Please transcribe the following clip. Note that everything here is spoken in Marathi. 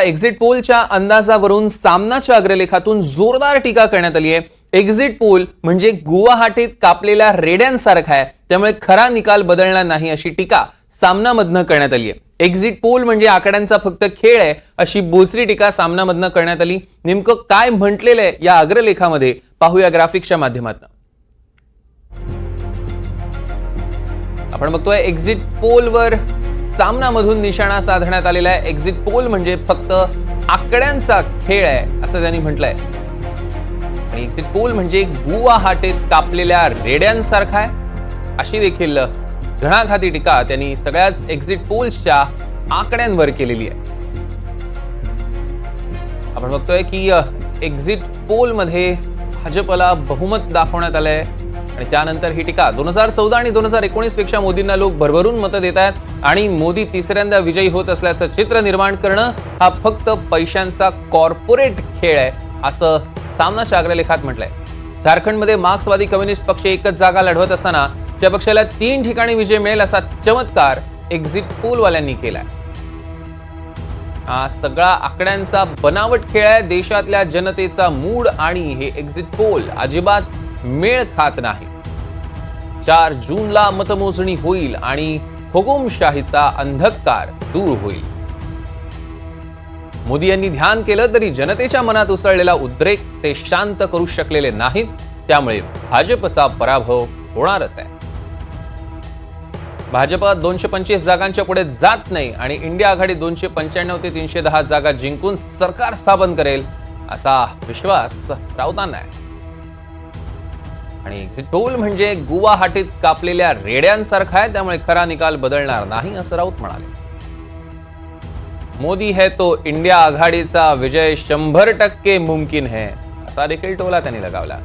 एक्झिट पोलच्या अंदाजावरून सामनाच्या अग्रलेखातून जोरदार टीका करण्यात आली आहे एक्झिट पोल म्हणजे गुवाहाटीत कापलेल्या रेड्यांसारखा आहे. त्यामुळे खरा निकाल बदलणार नाही अशी टीका सामनामधनं करण्यात आली आहे एक्झिट पोल म्हणजे आकड्यांचा फक्त खेळ आहे अशी बोचरी टीका सामनामधनं करण्यात आली. नेमकं काय म्हटलेलं आहे या अग्रलेखामध्ये पाहूया ग्राफिक्सच्या माध्यमातून. आपण बघतोय एक्झिट पोलवर सामनामधून निशाणा साधण्यात आलेला आहे. एक्झिट पोल म्हणजे फक्त आकड्यांचा खेळ आहे असं त्यांनी म्हटलंय. आणि एक्झिट पोल म्हणजे गुवाहाटीत कापलेल्या रेड्यांसारखा आहे. अशी देखील घणाघाती टीका त्यांनी सगळ्याच एक्झिट पोल्सच्या आकड्यांवर केलेली आहे. आपण बघतोय की एक्झिट पोलमध्ये भाजपला बहुमत दाखवण्यात आलंय. आणि त्यानंतर ही टीका. दोन हजार चौदा आणि दोन हजार एकोणीसपेक्षा मोदींना लोक भरभरून मतं देत आहेत आणि मोदी तिसऱ्यांदा विजयी होत असल्याचं चित्र निर्माण करणं हा फक्त पैशांचा कॉर्पोरेट खेळ आहे असं सामनाच्या अग्रलेखात म्हटलंय. झारखंडमध्ये मार्क्सवादी कम्युनिस्ट पक्ष एकच जागा लढवत असताना त्या पक्षाला तीन ठिकाणी विजय मिळेल असा चमत्कार एक्झिट पोलवाल्यांनी केलाय. हा सगळा आकड्यांचा बनावट खेळ आहे देशातल्या जनतेचा मूड आणि हे एक्झिट पोल अजिबात मेळ खात नाही. चार जूनला मतमोजणी होईल आणि हुकुमशाहीचा अंधकार दूर होईल. मोदी यांनी ध्यान केलं तरी जनतेच्या मनात उसळलेला उद्रेक ते शांत करू शकलेले नाहीत त्यामुळे भाजपचा पराभव होणारच आहे. भाजप दोनशे पंचवीस जागांच्या पुढे जात नाही आणि इंडिया आघाडी दोनशे पंच्याण्णव ते तीनशे दहा जागा जिंकून सरकार स्थापन करेल असा विश्वास राऊतांना आहे. आणि एक्झिट म्हणजे गुवाहाटीत कापलेल्या रेड्यांसारखा आहे त्यामुळे खरा निकाल बदलणार नाही असं राऊत म्हणाले. मोदी है तो इंडिया आघाडीचा विजय शंभर टक्के मुमकिन है असा देखील टोला त्यांनी लगावला.